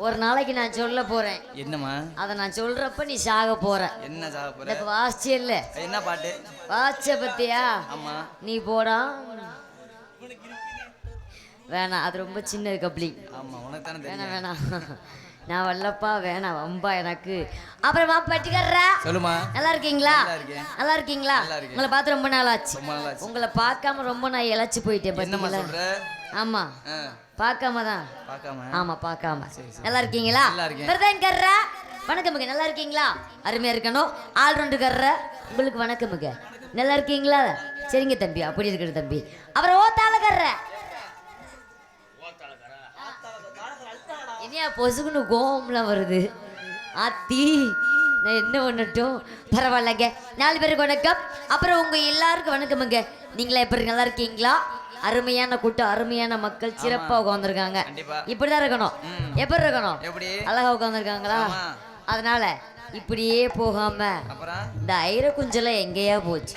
ஒரு நாளைக்கு நான் சொல்ல போறேன். என்னம்மா? அதை நான் சொல்றப்ப நீ சாக போற. என்ன சாக போற? எனக்கு வாசிச்சு இல்ல. என்ன பாட்டு? வாசிச்ச பத்தியா? ஆமா. நீ போடா. வேணாம் அது ரொம்ப சின்ன கப்ளிங் ஆமா உனக்கு தானே தெரியும். வேணாம். வேணாம் நான் வரலப்பா வேணாம் வம்பா எனக்கு. அப்புறமா பட்டிக்கர்ற சொல்லுமா நல்லா இருக்கீங்களா? நல்லா இருக்கீங்களா. உங்களை பார்த்து ரொம்ப நாள் ஆச்சு உங்களை பார்க்காம ரொம்ப நான் இழைச்சு போயிட்டேன் பார்த்தீங்களா ஆமா. பார்க்காம தான் பார்க்காம? ஆமா பார்க்காம. நல்லா இருக்கீங்களா. பிரதங்கர்ற வணக்கமுங்க நல்லா இருக்கீங்களா? அருமையா இருக்கணும். ஆல்ரவுண்டுக்கர்ற உங்களுக்கு வணக்கமுங்க நல்லா இருக்கீங்களா? சரிங்க தம்பி. அப்படி இருக்கிற தம்பி. அப்புறம் ஓத்தாளக்கர்ற என்னையா பொசுக்குன்னு கோவம்லாம் வருது. ஆத்தி நான் என்ன பண்ணட்டும்? பரவாயில்லைங்க. நாலு பேருக்கு வணக்கம். அப்புறம் உங்க எல்லாருக்கும் வணக்கமுங்க நீங்களா எப்படி நல்லா இருக்கீங்களா? அருமையான கூட்டம் அருமையான மக்கள் சிறப்பா உட்காந்துருக்காங்க. இப்படிதான் இருக்கணும். எப்படி இருக்கணும்? அழகா உட்காந்துருக்காங்களா. அதனால இப்படியே போகாம இந்த ஐர குஞ்சல எங்கேயா போச்சு.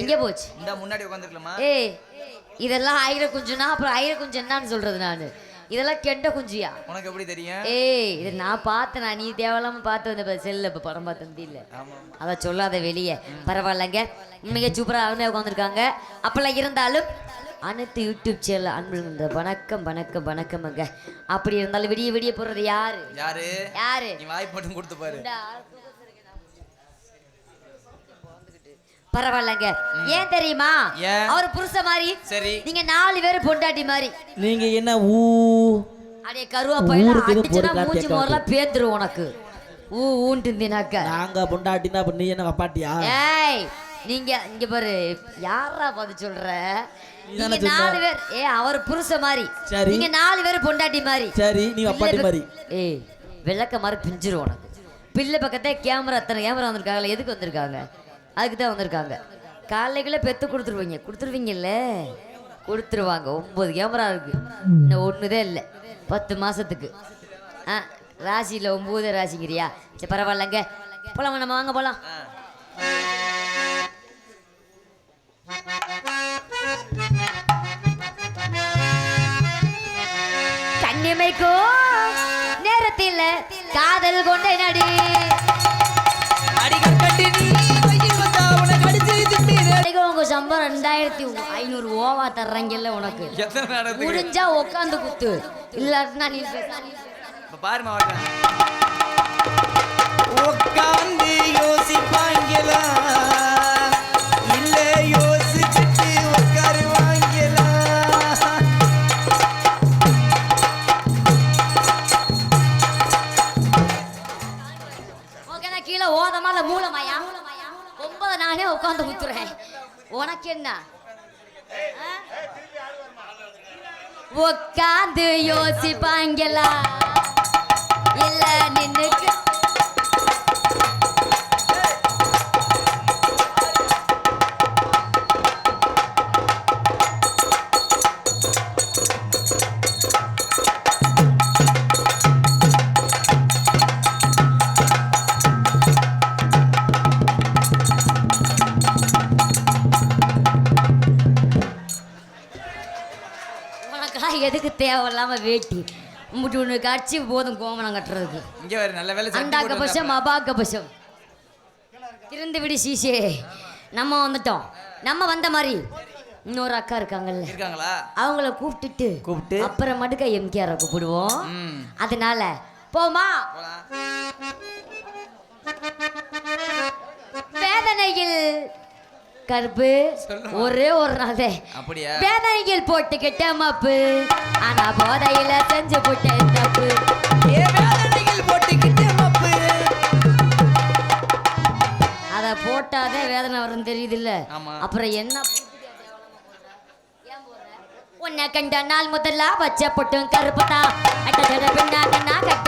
எங்க போச்சு? இந்த முன்னாடி உட்காந்துருக்கலாமா ஏய் இதெல்லாம் ஐர குஞ்சுனா அப்புறம் ஐர குஞ்சு என்னன்னு சொல்றது நானு. இதெல்லாம் கெண்ட குஞ்சியா? உனக்கு எப்படி தெரியும்? ஏய் இது நான் பார்த்தேன் நீ தேவையில்லாம பார்த்து வந்த செல்ல இப்போ படம் பார்த்து இல்ல அதை சொல்லாத வெளியே. பரவாயில்லைங்க. மிக சூப்பராக அருமையாக உட்காந்துருக்காங்க அப்பெல்லாம் இருந்தாலும் அனைத்து யூடியூப் சேனல் அன்பு இந்த வணக்கம் வணக்கம் வணக்கமுங்க. அப்படி இருந்தாலும் விடிய விடிய போடுறது யாரு? யாரு? யாரு? நீ வாய்ப்பு மட்டும் கொடுத்து பாரு. பரவாயில்லைங்க. ஏன் தெரியுமா? அவர் புருஷ மாதிரி. சரி. நீங்க நாலு பேர் பொண்டாட்டி மாதிரி. நீங்க என்ன ஊ? அடைய ஊருக்கு எதுவும் அடிச்சுனா மூஞ்சி மோரெல்லாம் பேந்துரும் உனக்கு. ஊ ஊன்ட்டு இருந்தீனாக்க நாங்க பொண்டாட்டினா நீ என்ன கப்பாட்டியா ஏய் நீங்க இங்க பாரு. யாரா பார்த்து சொல்ற? நீங்க. நாலு பேர். ஏ அவர் புருஷ மாதிரி. சரி. நீங்க நாலு பேர் பொண்டாட்டி மாதிரி. சரி நீ அப்பாட்டி மாதிரி. ஏய் விளக்க மாதிரி பிஞ்சிரும் உனக்கு. பிள்ளை பக்கத்தே கேமரா அத்தனை கேமரா வந்திருக்காங்கல்ல எதுக்கு வந்திருக்காங்க? அதுக்கு தான் வந்திருக்காங்க. காலைக்குள்ளே பெத்து கொடுத்துருவீங்க. கொடுத்துருவீங்கல்ல? கொடுத்துருவாங்க. ஒம்பது கேமரா இருக்கு. இன்னும் ஒன்றுதே இல்லை. பத்து மாதத்துக்கு ஆ ராசியில் ஒம்பது ராசிங்கிறியா? சரி பரவாயில்லங்க. போகலாம் நம்ம வாங்க போகலாம் கண்ணிமைக்கோ நேரத்தில் காதல் கொண்ட நடி. அன்னைக்கு உங்க சம்பளம் ரெண்டாயிரத்தி ஐநூறு ஓவா தர்றாங்கல்ல உனக்கு. முடிஞ்சா உட்காந்து குத்து. இல்லாட்டினா நீ வாட்டேன் உட்காந்து யோசிப்பாங்களா இல்ல கீழே ஓதமா இல்ல மூலமாயா ஒன்பது நானே உட்காந்து குத்துறேன். உனக்கு என்ன? உட்காந்து யோசிப்பாங்களா? இல்ல நின்னுக்கு உனக்கெல்லாம் எதுக்கு தேவையில்லாம வேட்டி. உம்பிட்டு ஒன்று கடிச்சு போதும் கோமணம் கட்டுறதுக்கு. இங்க வேற நல்ல வேலை அண்டாக்க வந்தாப்புல. அபாக்க திறந்து விடு சீசே நம்ம வந்துட்டோம். நம்ம வந்த மாதிரி. இன்னொரு அக்கா இருக்காங்கல்ல. இருக்காங்களா? அவங்கள கூப்பிட்டுட்டு கூப்பிட்டு? அப்புறமேட்டுக்க எம்கேஆரை கூப்பிடுவோம். அதனால போமா. வேதனையில் கருப்பு. ஒரே ஒரு நாள். அப்படியா? வேதனையில் போட்டுக்கிட்ட மப்பு. ஆனா போதையில செஞ்சு போட்ட தப்பு. அத போட்டாதே வேதனை வரும் தெரியுதுல்ல. ஆமா. அப்புறம் என்ன உன்னை கண்ட நாள் முதல்ல வச்ச பொட்டும் கருப்புதா அட்டச்சட பின்னாக்கன்னா கட்டோடு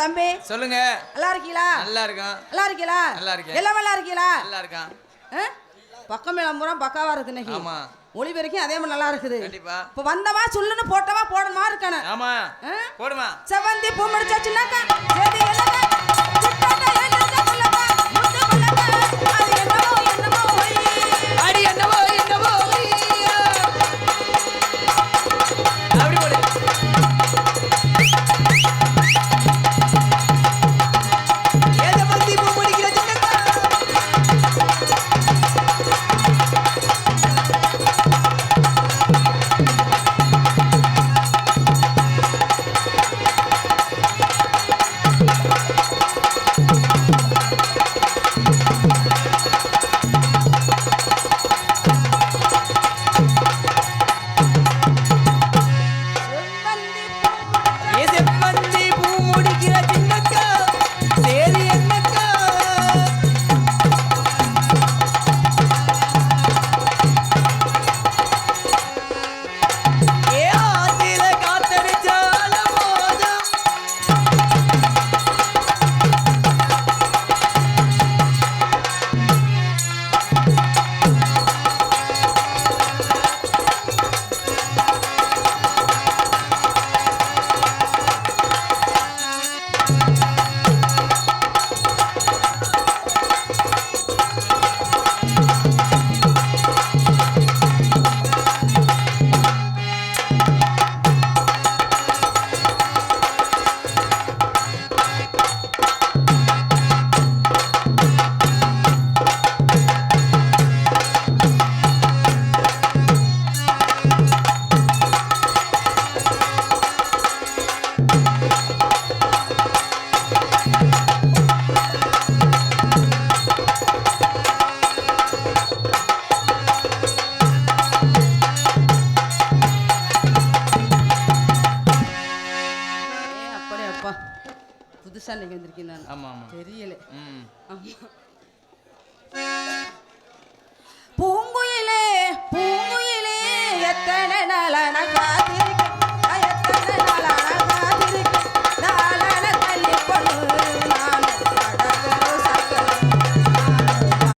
தம்பி. சொல்லுங்க. நல்லா இருக்கீங்களா? நல்லா இருக்கும். நல்லா இருக்கீங்களா? நல்லா இருக்கேன். எல்லாம் நல்லா இருக்கீங்களா? நல்லா இருக்கான்? பக்கம் பூரா பக்காவா இருக்கு இன்னைக்கு. ஆமா. ஒளி வரைக்கும் அதே மாதிரி நல்லா இருக்குது. கண்டிப்பா. இப்ப வந்தவா சொல்லுன்னு போட்டவா போடணுமா இருக்கானே ஆமா? போடுமா. செவந்தி பூ முடிச்சாச்சுன்னாக்கா இன்னைக்கு வந்திருக்கேன் நான் ஆமா ஆமா. தெரியல. ம். ஆமா.